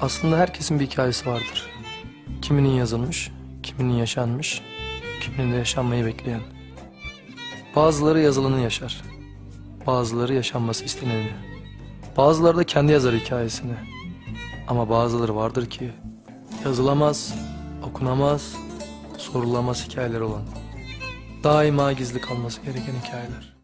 Aslında herkesin bir hikayesi vardır. Kiminin yazılmış, kiminin yaşanmış, kiminin de yaşanmayı bekleyen. Bazıları yazılanı yaşar. Bazıları yaşanması isteneni. Bazıları da kendi yazar hikayesini. Ama bazıları vardır ki yazılamaz, okunamaz, sorulamaz hikayeler olan. Daima gizli kalması gereken hikayeler.